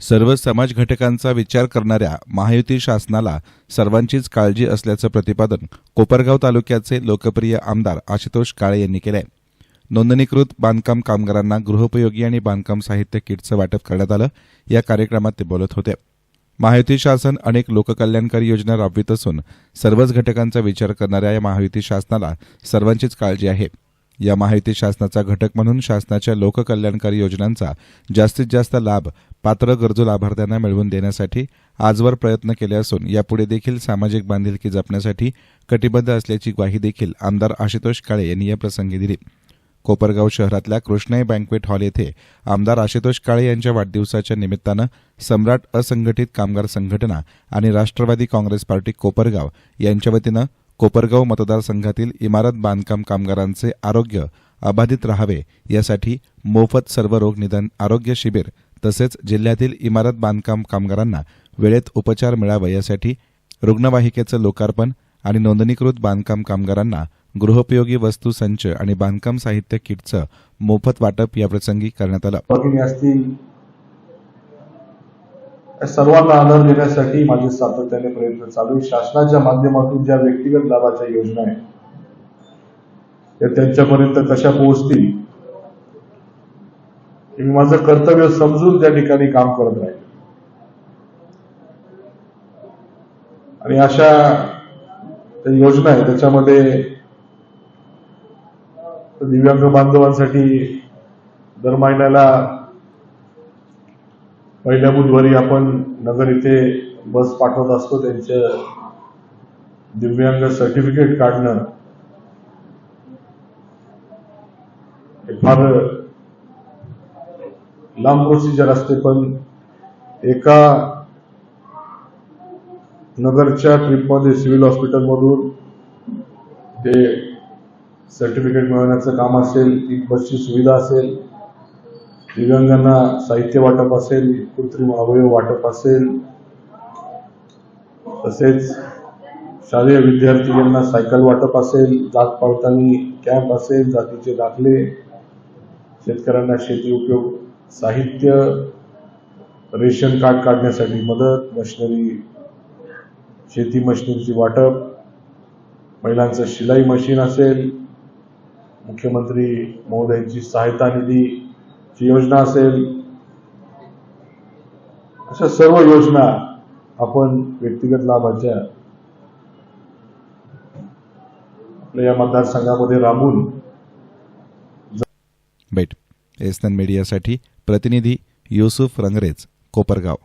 सर्व समाज घटकांचा विचार करणाऱ्या महायुती शासनाला सर्वांचीच काळजी असल्याचं प्रतिपादन कोपरगाव तालुक्याचे लोकप्रिय आमदार आशुतोष काळे यांनी केलं आहे नोंदणीकृत बांधकाम कामगारांना गृहोपयोगी आणि बांधकाम साहित्य किटचं वाटप करण्यात आलं. या कार्यक्रमात ते बोलत होते. महायुती शासन अनेक लोककल्याणकारी योजना राबवित असून सर्वच घटकांचा विचार करणाऱ्या या महायुती शासनाला सर्वांचीच काळजी आहे. या माहिती शासनाचा घटक म्हणून शासनाच्या लोककल्याणकारी योजनांचा जास्तीत जास्त लाभ पात्र गरजू लाभार्थ्यांना मिळवून देण्यासाठी आजवर प्रयत्न केले असून यापुढे देखील सामाजिक बांधिलकी जपण्यासाठी कटिबद्ध असल्याची ग्वाही देखील आमदार आशुतोष काळे यांनी या प्रसंगी दिली. कोपरगाव शहरातल्या कृष्णाई बँकवेट हॉल येथे आमदार आशुतोष काळे यांच्या वाढदिवसाच्या निमित्तानं सम्राट असंघटित कामगार संघटना आणि राष्ट्रवादी काँग्रेस पार्टी कोपरगाव यांच्या वतीनं कोपरगाव मतदारसंघातील इमारत बांधकाम कामगारांचे आरोग्य अबाधित राहावे यासाठी मोफत सर्व रोग निदान आरोग्य शिबिर तसेच जिल्ह्यातील इमारत बांधकाम कामगारांना वेळेत उपचार मिळावे यासाठी रुग्णवाहिकेचं लोकार्पण आणि नोंदणीकृत बांधकाम कामगारांना गृहोपयोगी वस्तू संच आणि बांधकाम साहित्य किटचं मोफत वाटप याप्रसंगी करण्यात आलं. या सर्वांना आधार देण्यासाठी माझे सातत्याने प्रयत्न चालू आहे. शासनाच्या माध्यमातून ज्या व्यक्तिगत लाभाच्या योजना आहेत त्या त्यांच्यापर्यंत कशा पोहोचतील मी माझं कर्तव्य समजून त्या ठिकाणी काम करत राहील. आणि अशा त्या योजना आहे त्याच्यामध्ये दिव्यांग बांधवांसाठी दर महिन्याला पहिल्या बुधवारी आपण नगर इथे बस पाठवत असतो त्यांचं दिव्यांग सर्टिफिकेट काढणं. हे फार लांब प्रोसिजर असते पण एका नगरच्या ट्रिपमध्ये सिव्हिल हॉस्पिटलमधून ते सर्टिफिकेट मिळवण्याचं काम असेल ती बसची सुविधा असेल दिव्यांगांना साहित्य वाटप असेल कृत्रिम अवयव वाटप असेल तसेच शालेय विद्यार्थी यांना सायकल वाटप असेल जात पावतानी कॅम्प असेल जातीचे दाखले शेतकऱ्यांना शेती उपयोग साहित्य रेशन कार्ड काढण्यासाठी मदत मशिनरी शेती मशिनरीची वाटप महिलांचं शिलाई मशीन असेल मुख्यमंत्री महोदयांची सहायता निधी निधीची योजना असेल. अशा सर्व योजना आपण व्यक्तिगत लाभाच्या आपल्या या मतदारसंघामध्ये राबून बेट एसनन मीडियासाठी प्रतिनिधी युसुफ रंगरेज कोपरगाव.